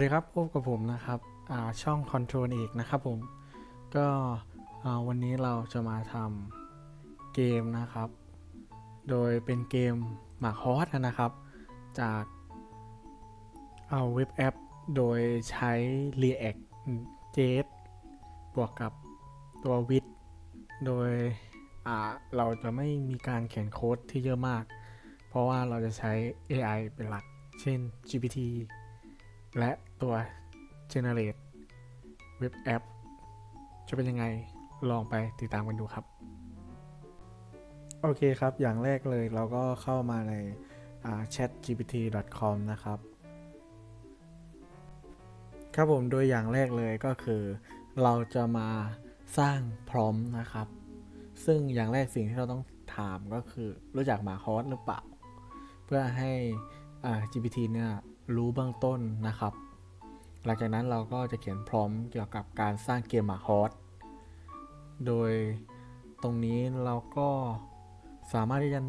สวัสดีครับพบกับผมนะครับช่อง Control อีกนะครับผมก็วันนี้เราจะมาทำเกมนะครับ โดยเป็นเกมหมากฮอสนะครับ จากเอาเว็บแอป โดยใช้ React JS บวกกับตัววิดโดยเราจะไม่มีการเขียนโค้ดที่เยอะมาก เพราะว่าเราจะใช้ AI เป็นหลัก เช่น GPT และ ตัว generate เว็บแอปจะเป็นยังไงลองไปติดตามกันดูครับ โอเคครับ อย่างแรกเลยเราก็เข้ามาใน chatgpt.com นะครับ ครับผมโดยอย่างแรกเลยก็คือ เราจะมาสร้างพร้อมนะครับ ซึ่งอย่างแรกสิ่งที่เราต้องถามก็คือรู้จักหมาคอสหรือเปล่า เพื่อให้ GPT เนี่ยรู้เบื้องต้นนะครับ หลังจากนั้นเราก็จะเขียนพร้อมเกี่ยวกับการสร้างเกมหมาฮอสโดยตรงนี้เราก็สามารถที่จะ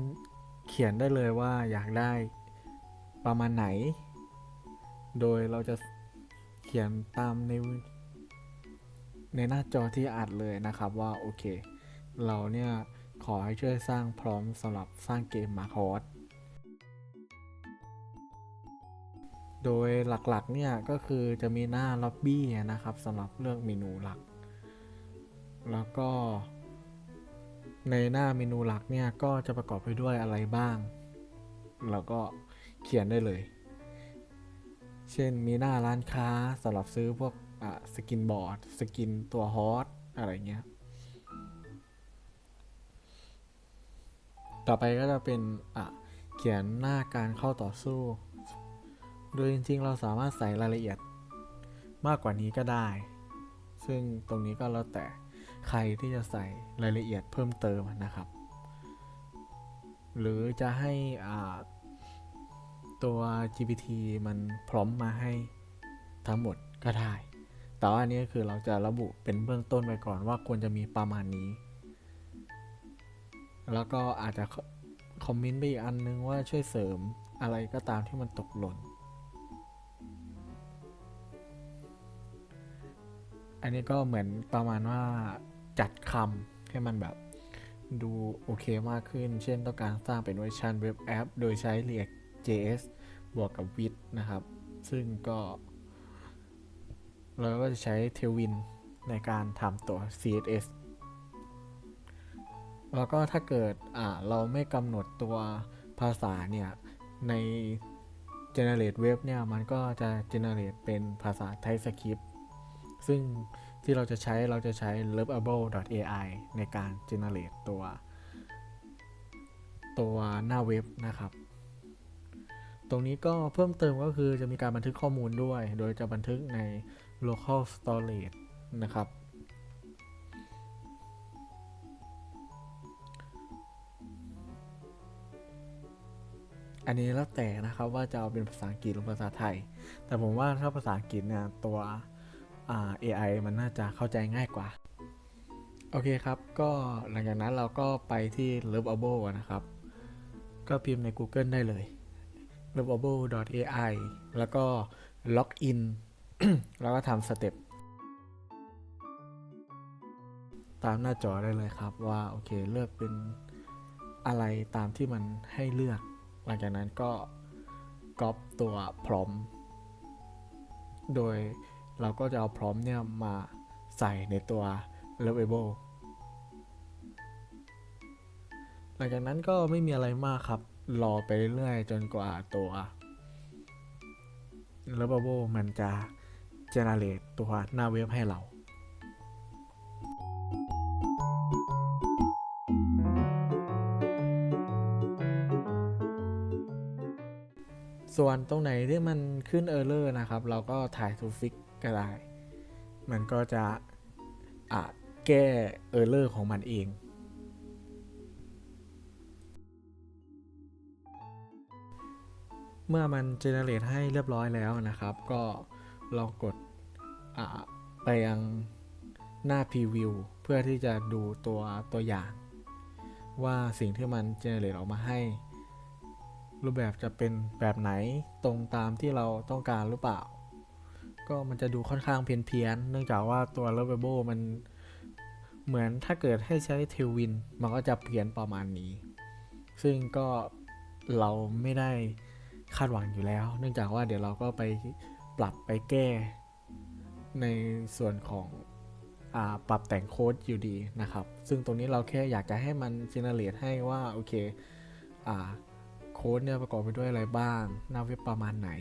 เขียนได้เลยว่าอยากได้ประมาณไหน โดยเราจะเขียนตามในในหน้าจอที่อัดเลยนะครับว่าโอเค เราเนี่ยขอให้ช่วยสร้างพร้อมสำหรับสร้างเกมมาฮอส โดยหลักๆเนี่ยก็คือจะมีหน้าล็อบบี้นะครับสำหรับเลือกเมนูหลัก แล้วก็ ในหน้าเมนูหลักเนี่ยก็จะประกอบไปด้วยอะไรบ้างเราก็เขียนได้เลย เช่นมีหน้าร้านค้าสำหรับซื้อพวกสกินบอร์ด สกินตัวฮอสอะไรเงี้ย ต่อไปก็จะเป็นอะเขียนหน้าการเข้าต่อสู้ โดยจริงๆ เราสามารถใส่รายละเอียดมากกว่านี้ก็ได้ ซึ่งตรงนี้ก็แล้วแต่ใครที่จะใส่รายละเอียดเพิ่มเติมนะครับ หรือจะให้ตัว GPT มันพร้อมมาให้ทั้งหมดก็ได้ แต่ว่าอันนี้คือเราจะระบุเป็นเบื้องต้นไว้ก่อนว่าควรจะมีประมาณนี้ แล้วก็อาจจะคอมเมนต์ไปอีกอันนึงว่าช่วยเสริมอะไรก็ตามที่มันตกหล่น อันนี้ก็เหมือนประมาณว่าจัดคำให้มันแบบดูโอเคมากขึ้น เช่นต้องการสร้างเป็นเวอร์ชันเว็บแอป โดยใช้ React JS บวกกับ Vite นะครับ ซึ่งก็ เราก็จะใช้ Tailwind ในการทำตัว CSS แล้วก็ถ้าเกิดเราไม่กำหนดตัวภาษาเนี่ย ใน generate web เนี่ย มันก็จะ generate เป็นภาษา TypeScript ซึ่งที่เราจะใช้เราจะใช้ lovable.ai ในการ generate ตัว ตัวหน้าเว็บนะครับ ตรงนี้ก็เพิ่มเติมก็คือจะมีการบันทึกข้อมูลด้วย โดยจะบันทึกใน local storage นะครับ อันนี้แล้วแต่นะครับว่าจะเอาเป็นภาษาอังกฤษหรือภาษาไทย แต่ผมว่าถ้าภาษาอังกฤษเนี่ยตัว AI มันน่าจะเข้าใจง่ายกว่า โอเคครับ ก็หลังจากนั้นเราก็ไปที่ Lovable นะครับ ก็พิมพ์ใน Google ได้เลย lovable.ai แล้วก็ล็อกอินแล้วก็ทำสเต็ปตามหน้าจอได้เลยครับว่า โอเคเลือกเป็นอะไรตามที่มันให้เลือก หลังจากนั้นก็ก๊อปตัวพร้อม โดย เราก็จะเอาพร้อมเนี่ยมาใส่ในตัว Lovable หลังจากนั้นก็ไม่มีอะไรมากครับ รอไปเรื่อยๆจนกว่าตัว Lovable มันจะ generate ตัวหน้าเว็บให้เราส่วนตรงไหนที่มันขึ้น Error นะครับ เราก็ถ่าย to fix ก็ ได้ มันก็จะะแก้ Error ของมันเองเมื่อมัน generate ให้เรียบร้อยแล้วนะครับ ก็ลองกดไปยังหน้า preview เพื่อที่จะดูตัวตัวอย่าง ว่าสิ่งที่มัน generate ออกมาให้ รูปแบบจะเป็นแบบไหนตรงตามที่เราต้องการหรือเปล่า ก็มันจะดูค่อนข้างเพี้ยนๆ เนื่องจากว่าตัว Lovable มันเหมือนถ้าเกิดให้ใช้เทลวิน มันก็จะเพี้ยนประมาณนี้ ซึ่งก็เราไม่ได้คาดหวังอยู่แล้ว เนื่องจากว่าเดี๋ยวเราก็ไปปรับไปแก้ ในส่วนของอปรับแต่งโค้ดอยู่ดีนะครับ ซึ่งตรงนี้เราแค่อยากจะให้มัน generate ให้ว่า โอเคอโค้ดเนี่ยประกอบไปด้วยอะไรบ้าง หน้าเว็บประมาณไหน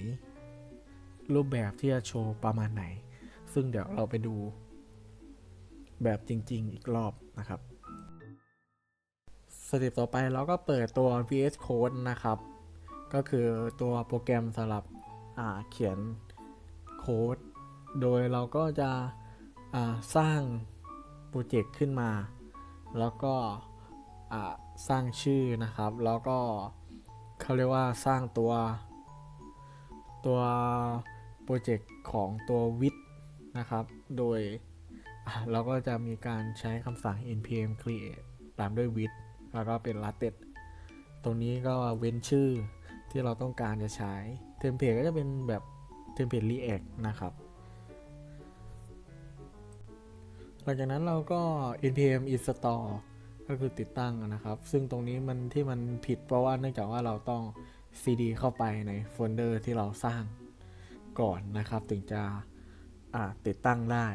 รูปแบบที่จะโชว์ประมาณไหน ซึ่งเดี๋ยวเราไปดูแบบจริง ๆ อีกรอบนะครับสเต็ปต่อไปเราก็เปิดตัว VS Code นะครับ ก็คือตัวโปรแกรมสำหรับเขียนโค้ด โดยเราก็จะสร้างโปรเจกต์ขึ้นมา แล้วก็สร้างชื่อนะครับ แล้วก็เขาเรียกว่าสร้างตัวตัว รเจกต์ของตัววิดนะครับ โดยเราก็จะมีการใช้คำสั่ง npm create ตามด้วย with แล้วก็เป็น latte ตรงนี้ก็เว้นชื่อที่เราต้องการจะใช้ เทมเพลตก็จะเป็นแบบเทมเพลต react นะครับ หลังจากนั้นเราก็ npm install ก็คือติดตั้งนะครับ ซึ่งตรงนี้มันที่มันผิดเพราะว่าเนื่องจากว่าเราต้อง cd เข้าไปในโฟลเดอร์ที่เราสร้าง ก่อนนะครับถึงจะติดตั้งได้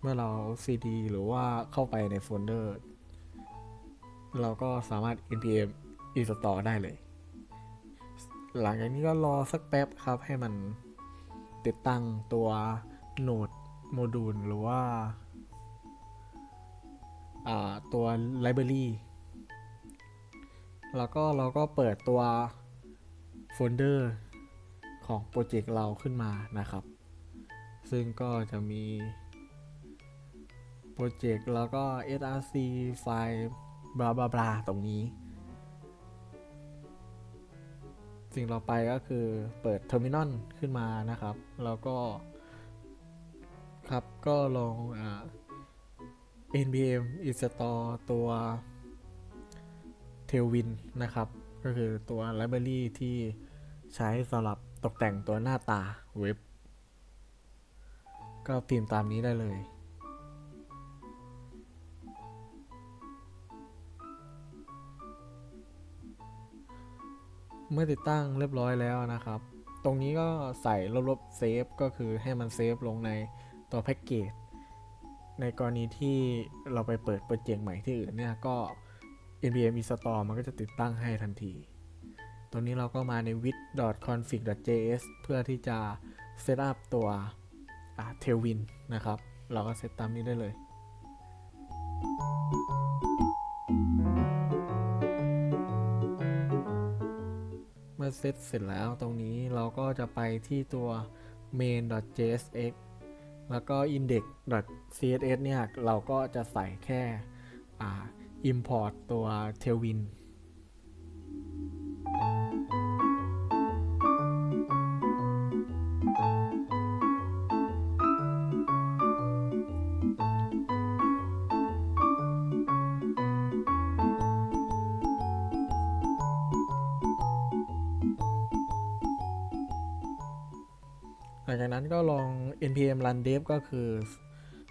เมื่อเรา cd หรือว่าเข้าไปในโฟลเดอร์ เราก็สามารถ npm install ได้เลย หลังจากนี้ก็รอสักแป๊บครับให้มันติดตั้งตัวโหนดโมดูลหรือว่าาตัว library แล้วก็เราก็เปิดตัวโฟลเดอร์ ของโปรเจกต์เราขึ้นมานะครับ ซึ่งก็จะมีโปรเจกต์แล้วก็ src ไฟล์บลาบลาบลาตรงนี้ สิ่งต่อไปก็คือเปิด Terminal ขึ้นมานะครับ แล้วก็ ครับก็ลองอ npm install ตัว tailwind นะครับ ก็คือตัว library ที่ใช้สำหรับ ตกแต่งตัวหน้าตาเว็บ ก็พิมพ์ตามนี้ได้เลย เมื่อติดตั้งเรียบร้อยแล้วนะครับ ตรงนี้ก็ใส่ลบๆเซฟก็คือให้มันเซฟลงในตัวแพ็กเกจในกรณีที่เราไปเปิดโปรเจกต์ใหม่ที่อื่นเนี่ยก็ npm install มันก็จะติดตั้งให้ทันที ตรงนี้เราก็มาใน with.config.js เพื่อที่จะเซตอัพตัวอ่า tailwind นะครับ เราก็เซตตามนี้ได้เลย เมื่อเซตเสร็จแล้วตรงนี้เราก็จะไปที่ตัว main.jsx แล้วก็ index.css เนี่ย เราก็จะใส่แค่ import ตัว tailwind จากนั้นก็ลอง npm run dev ก็คือ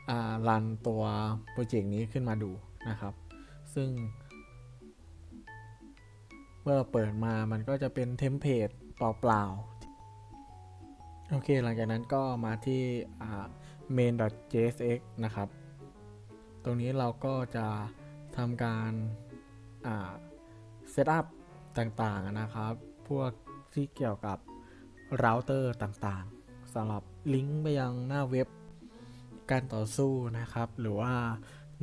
อ่า run ตัวโปรเจกต์นี้ขึ้นมาดูนะครับ ซึ่ง เมื่อเปิดมามันก็จะเป็นเทมเพลตเปล่าๆ โอเค หลังจากนั้นก็มาที่ main.jsx นะครับ ตรงนี้เราก็จะทำการเซตอัพต่างๆนะครับ พวกที่เกี่ยวกับเราเตอร์ต่างๆ สำหรับลิงก์ไปยังหน้าเว็บการต่อสู้นะครับ หรือว่า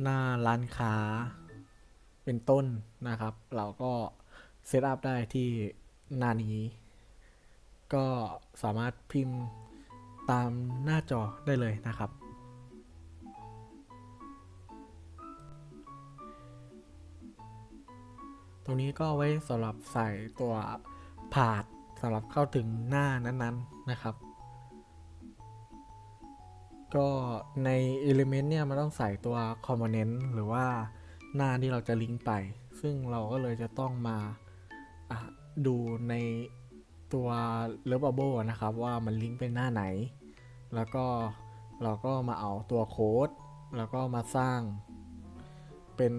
หน้าร้านค้าเป็นต้นนะครับ เราก็เซตอัพได้ที่หน้านี้ ก็สามารถพิมพ์ตามหน้าจอได้เลยนะครับ ตรงนี้ก็ไว้สำหรับใส่ตัวผาดสำหรับเข้าถึงหน้านั้นๆนะครับ ก็ใน Element เนี่ยมันต้องใส่ตัว Component หรือว่าหน้าที่เราจะลิงก์ไป ซึ่งเราก็เลยจะต้องมาดูในตัว l o v a b l e นะครับว่ามันลิงก์ไปหน้าไหน แล้วก็เราก็มาเอาตัวโค้ด แล้วก็มาสร้างเป็น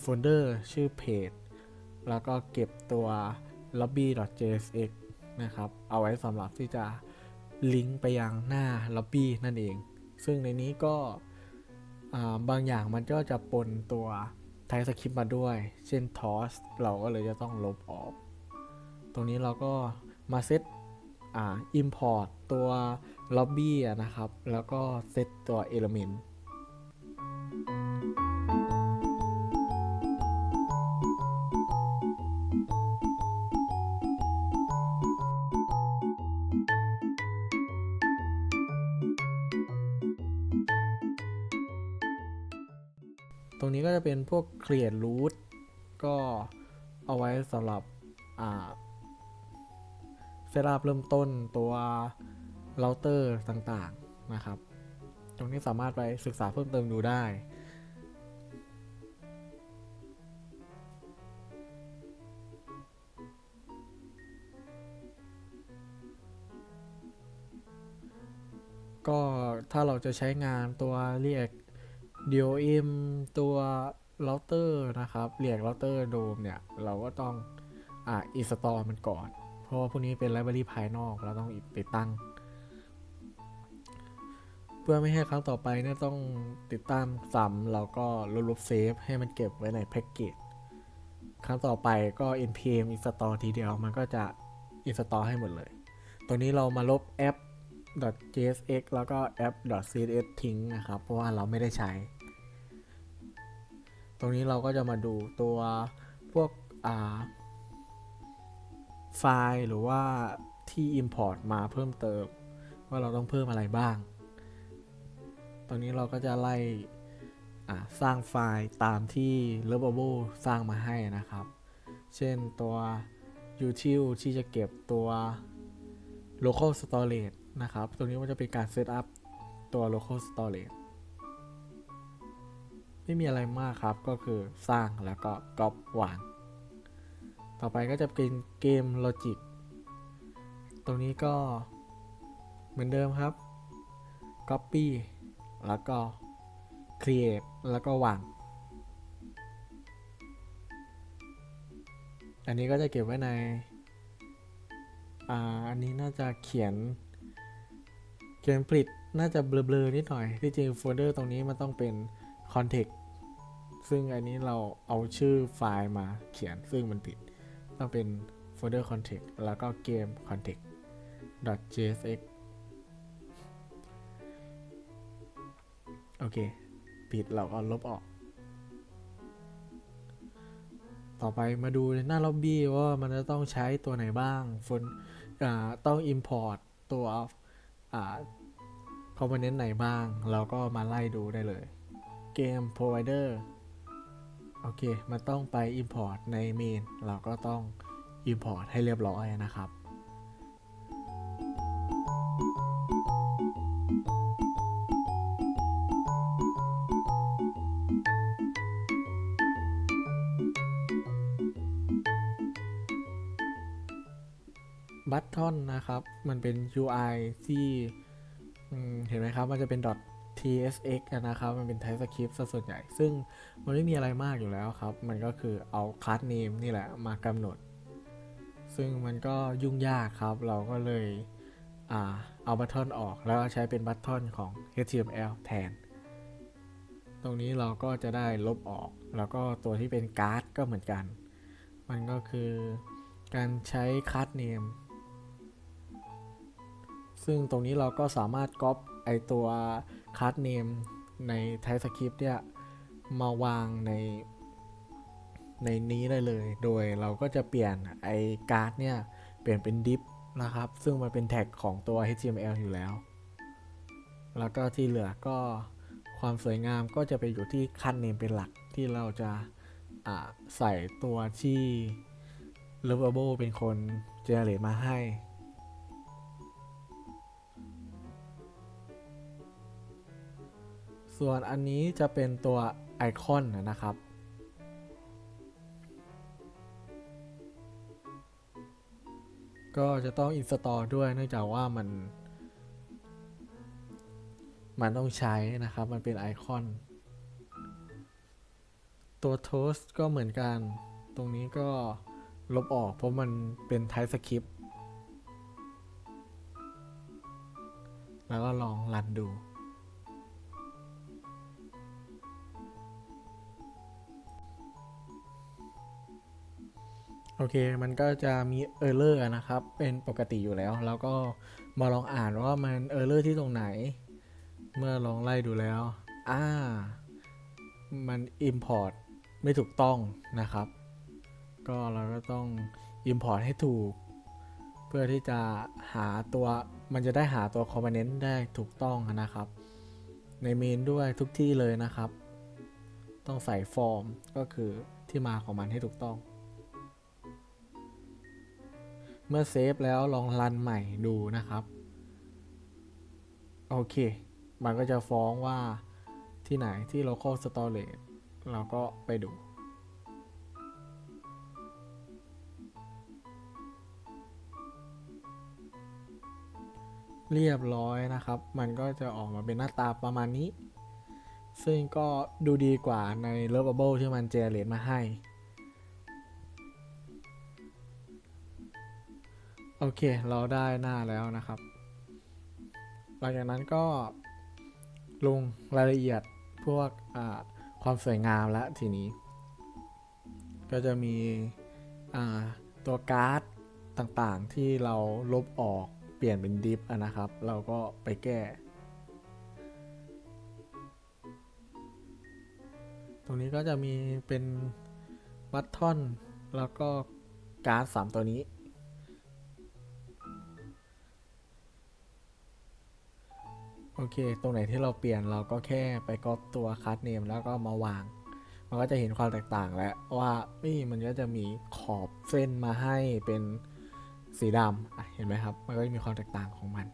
โฟลเดอร์ชื่อเพจ แล้วก็เก็บตัว lobby.jsx นะครับ เอาไว้สำหรับที่จะลิงก์ไปยังหน้า lobby นั่นเอง ซึ่งในนี้ก็บางอย่างมันก็จะปนตัวไท p สคริปต์มาด้วย เช่น toss เราก็เลยจะต้องลบออก ตรงนี้เราก็มาเซตอ่า import ตัว lobby นะครับ แล้วก็เซตตัว element ตรงนี้ก็จะเป็นพวก create root ก็เอาไว้สำหรับอ่าเซตอัพเริ่มต้นตัวเราเตอร์ต่างๆนะครับ ตรงนี้สามารถไปศึกษาเพิ่มเติมดูได้ก็ถ้าเราจะใช้งานตัว เรียก DOM ตัว router นะครับเรียก router DOM เนี่ย เราก็ต้องอ่า install มันก่อน เพราะว่าพวกนี้เป็น library ภายนอกเราต้องไปตั้ง เพื่อไม่ให้ครั้งต่อไปเนี่ยต้องติดตั้งซ้ำเราก็ลบเซฟให้มันเก็บไว้ในแพ็กเกจครั้งต่อไปก็ npm install ทีเดียวมันก็จะ install ให้หมดเลย ตัวนี้เรามาลบแอป .jsx แล้วก็แอป .css ทิ้งนะครับ เพราะว่าเราไม่ได้ใช้ ตรงนี้เราก็จะมาดูตัวพวกไฟล์หรือว่าที่ Import มาเพิ่มเติม ว่าเราต้องเพิ่มอะไรบ้าง ตรงนี้เราก็จะไล่สร้างไฟล์ตามที่ l o v a b l e สร้างมาให้นะครับ เช่นตัว util ที่จะเก็บตัว local storage นะครับ ตรงนี้มันจะเป็นการเซตอัพตัว local storage ไม่มีอะไรมากครับ ก็คือสร้างแล้วก็ก๊อปวาง ต่อไปก็จะเป็นเกม logic ตรงนี้ก็เหมือนเดิมครับ copy แล้วก็ create แล้วก็วาง อันนี้ก็จะเก็บไว้ใน อ่า อันนี้น่าจะเขียน เขียนผลิตน่าจะเบลอๆนิดหน่อย ที่จริงโฟลเดอร์ตรงนี้มันต้องเป็น context ซึ่งอันนี้เราเอาชื่อไฟล์มาเขียนซึ่งมันผิด ต้องเป็นโฟลเดอร์ context แล้วก็เกม context .jsx โอเค ผิดเราก็ลบออก ต่อไปมาดูในหน้าล็อบบี้ว่ามันจะต้องใช้ตัวไหนบ้างฝนต้อง import ตัว อ่า component ไหนบ้าง เราก็มาไล่ดูได้เลยเกม provider โอเค มันต้องไป import ใน main เราก็ต้อง import ให้เรียบร้อยนะครับ บัตทอนนะครับ มันเป็น UI ที่เห็นไหมครับ มันจะเป็น .tsx นะครับ มันเป็น TypeScript ส่วนใหญ่ ซึ่งมันไม่มีอะไรมากอยู่แล้วครับ มันก็คือเอา class name นี่แหละมากำหนด ซึ่งมันก็ยุ่งยากครับ เราก็เลยอเอาบัตทอนออก แล้วใช้เป็นบัตทอนของ HTML แทน ตรงนี้เราก็จะได้ลบออก แล้วก็ตัวที่เป็นการ์ดก็เหมือนกัน มันก็คือการใช้ class name ซึ่งตรงนี้เราก็สามารถก๊อปไอตัวค a า d เนมใน TypeScript เนี่ย มาวางในในนี้ได้เลย โดยเราก็จะเปลี่ยนไอการ์ดเนี่ย เปลี่ยนเป็น div นะครับ ซึ่งมันเป็นแท็กของตัว HTML อยู่แล้ว แล้วก็ที่เหลือก็ความสวยงามก็จะไปอยู่ที่คันเนมเป็นหลักที่เราจะใส่ตัวที่ Lovable เป็นคน generate มาให้ ส่วนอันนี้จะเป็นตัวไอคอนนะครับ ก็จะต้อง install ด้วยเนื่องจากว่ามัน มันต้องใช้นะครับ มันเป็นไอคอน ตัวโทสก็เหมือนกัน ตรงนี้ก็ลบออกเพราะมันเป็นไท p สคริปต์แล้วก็ลองรันดู โอเค มันก็จะมีเออร์เลอร์นะครับ เป็นปกติอยู่แล้ว แล้วก็มาลองอ่านว่ามันเออร์เลอร์ที่ตรงไหน เมื่อลองไล่ดูแล้ว อ่า มัน Import ไม่ถูกต้องนะครับ ก็เราก็ต้อง Import ให้ถูก เพื่อที่จะหาตัว มันจะได้หาตัว Component ได้ถูกต้องนะครับ ในเมนด้วยทุกที่เลยนะครับ ต้องใส่ฟอร์มก็คือที่มาของมันให้ถูกต้อง เมื่อเซฟแล้วลองรันใหม่ดูนะครับ โอเค มันก็จะฟ้องว่าที่ไหนที่ local storage เราก็ไปดูเรียบร้อยนะครับ มันก็จะออกมาเป็นหน้าตาประมาณนี้ ซึ่งก็ดูดีกว่าใน Lovable ที่มันเจเนเรตมาให้ โอเค เราได้หน้าแล้วนะครับ หลังจากนั้นก็ลงรายละเอียดพวกความสวยงามแล้วทีนี้ ก็จะมีตัวการ์ดต่างๆที่เราลบออกเปลี่ยนเป็นดิฟนะครับ เราก็ไปแก้ ตรงนี้ก็จะมีเป็นบัตทอนแล้วก็การ์ดสามตัวนี้ โอเค ตรงไหนที่เราเปลี่ยนเราก็แค่ไปก๊อปตัวคัสเนมแล้วก็มาวาง มันก็จะเห็นความแตกต่างแล้วว่านี่มันก็จะมีขอบเส้นมาให้เป็นสีดำเห็นไหมครับ มันก็จะมีความแตกต่างของมัน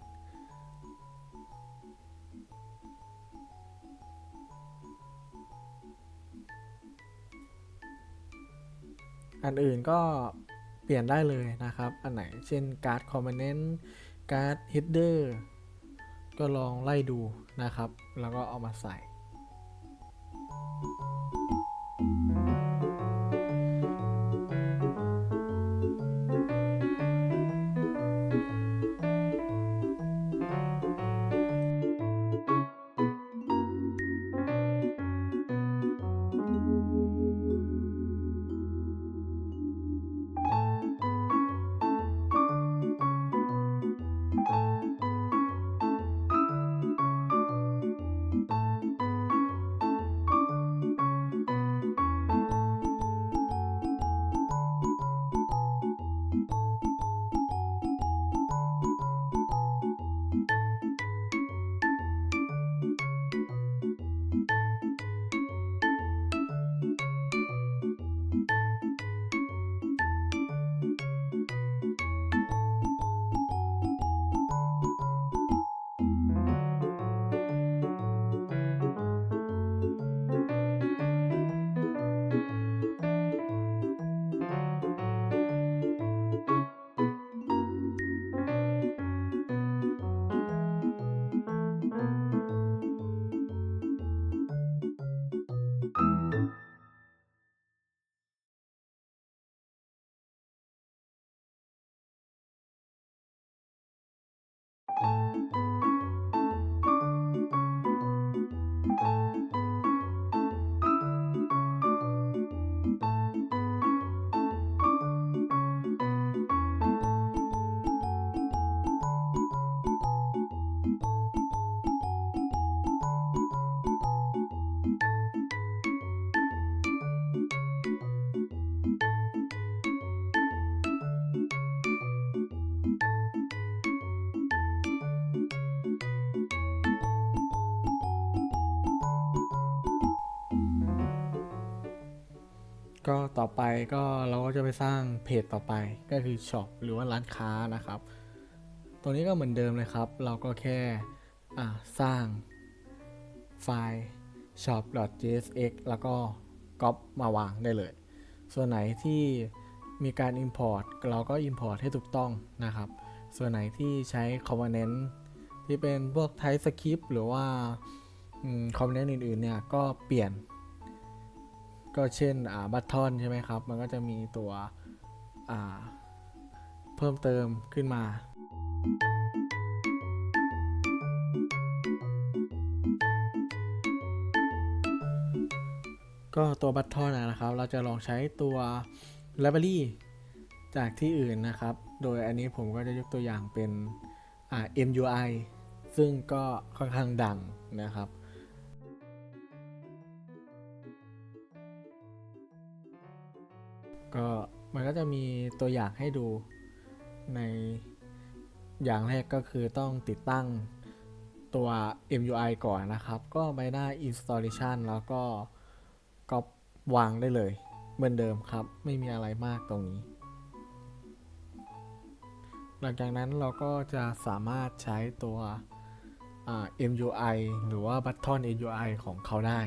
อันอื่นก็เปลี่ยนได้เลยนะครับ อันไหน เช่นการ์ดคอมเนนต์การ์ดเฮดเดอร์ ก็ลองไล่ดูนะครับ แล้วก็เอามาใส่ ก็ต่อไปก็เราก็จะไปสร้างเพจต่อไปก็คือช็อปหรือว่าร้านค้านะครับตรงนี้ก็เหมือนเดิมเลยครับ เราก็แค่สร้างไฟล์ shop.jsx แล้วก็ก๊อปมาวางได้เลย ส่วนไหนที่มีการ Import เราก็ Import ให้ถูกต้องนะครับ ส่วนไหนที่ใช้ Component ที่เป็นพวกไทสคริปหรือว่าคอมโพเนนต์อื่นๆเนี่ยก็เปลี่ยน ก็เช่นอ่าบัตทอนใช่ไหมครับ มันก็จะมีตัวอ่าเพิ่มเติมขึ้นมา ก็ตัวบัตทอนนะครับ เราจะลองใช้ตัว Library จากที่อื่นนะครับ โดยอันนี้ผมก็จะยกตัวอย่างเป็น MUI ซึ่งก็ค่อนข้างดังนะครับ ก็มันก็จะมีตัวอย่างให้ดูในอย่างแรกก็คือต้องติดตั้งตัว MUI ก่อนนะครับ ก็ไปหน้า installation แล้วก็ก็วางได้เลย เหมือนเดิมครับ ไม่มีอะไรมากตรงนี้ หลังจากนั้นเราก็จะสามารถใช้ตัว MUI หรือว่า Button MUI ของเขาได้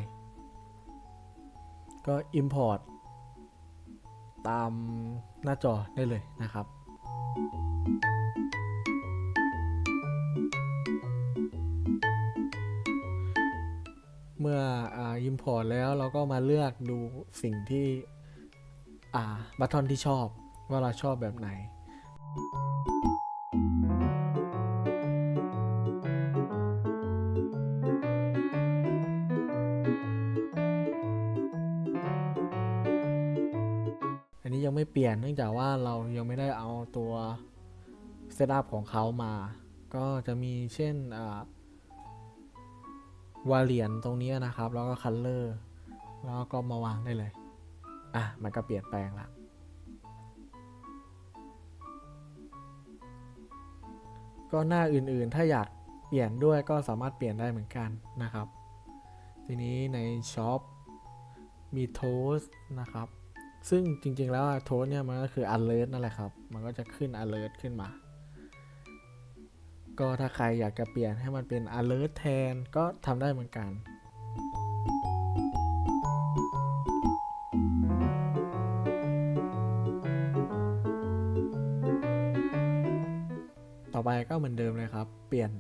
ก็ Import ตามหน้าจอได้เลยนะครับเมื่ออยิมพอร์ตแล้วเราก็มาเลือกดูสิ่งที่อ่าบัตทอนที่ชอบว่าเราชอบแบบไหน ไม่เปลี่ยนเนื่องจากว่าเรายังไม่ได้เอาตัวเซตอัพของเขามา ก็จะมีเช่นวาเลียนตรงนี้นะครับ แล้วก็คัลเลอร์แล้วก็มาวางได้เลย อะ มันก็เปลี่ยนแปลงละก็หน้าอื่นๆ ถ้าอยากเปลี่ยนด้วยก็สามารถเปลี่ยนได้เหมือนกันนะครับ ทีนี้ในช็อปมีโทสนะครับ ซึ่งจริงๆแล้วโทสเนี่ยมันก็คือ alert นั่นแหละครับ มันก็จะขึ้น alert ขึ้นมา ก็ถ้าใครอยากจะเปลี่ยนให้มันเป็น alert แทนก็ทำได้เหมือนกัน ต่อไปก็เหมือนเดิมเลยครับ เปลี่ยน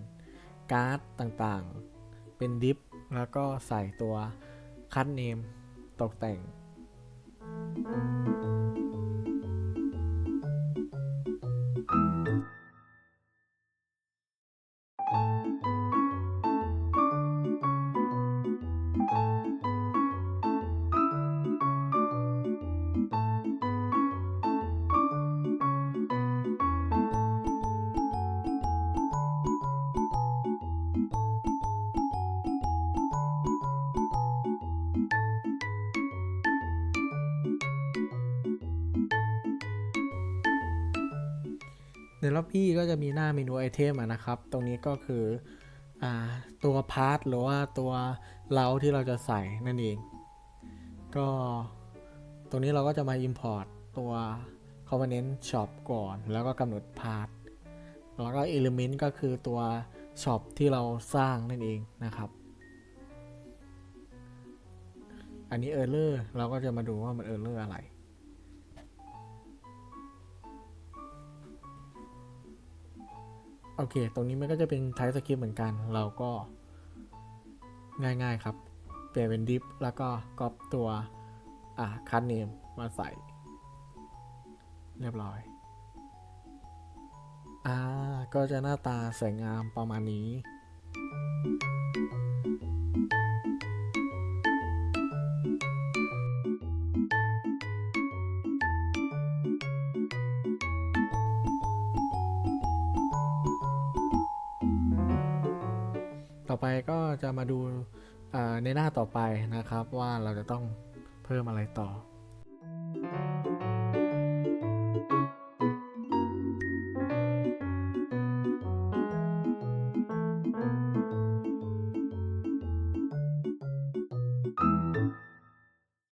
การ์ดต่างๆ เป็นดิฟแล้วก็ใส่ตัวคัดเนมตกแต่ง ในล็อบบี้ก็จะมีหน้าเมนูไอเทมนะครับ ตรงนี้ก็คืออตัวพาร์ทหรือว่าตัวเล้าที่เราจะใส่นั่นเอง ก็ตรงนี้เราก็จะมา Import ตัว Component Shop ก่อน แล้วก็กำหนดพาร์ทแล้วก็ Element ก็คือตัว Shop ที่เราสร้างนั่นเองนะครับ อันนี้ Error เราก็จะมาดูว่ามัน Error อะไร โอเค ตรงนี้มันก็จะเป็นไทป์สคริปต์เหมือนกัน เราก็ง่ายๆครับ เปลี่ยนเป็นดิฟแล้วก็ก๊อปตัว อ่าคันเนมมาใส่ เรียบร้อย อ่า ก็จะหน้าตาสวยงามประมาณนี้ จะมาดูในหน้าต่อไปนะครับว่าเราจะต้องเพิ่มอะไรต่อ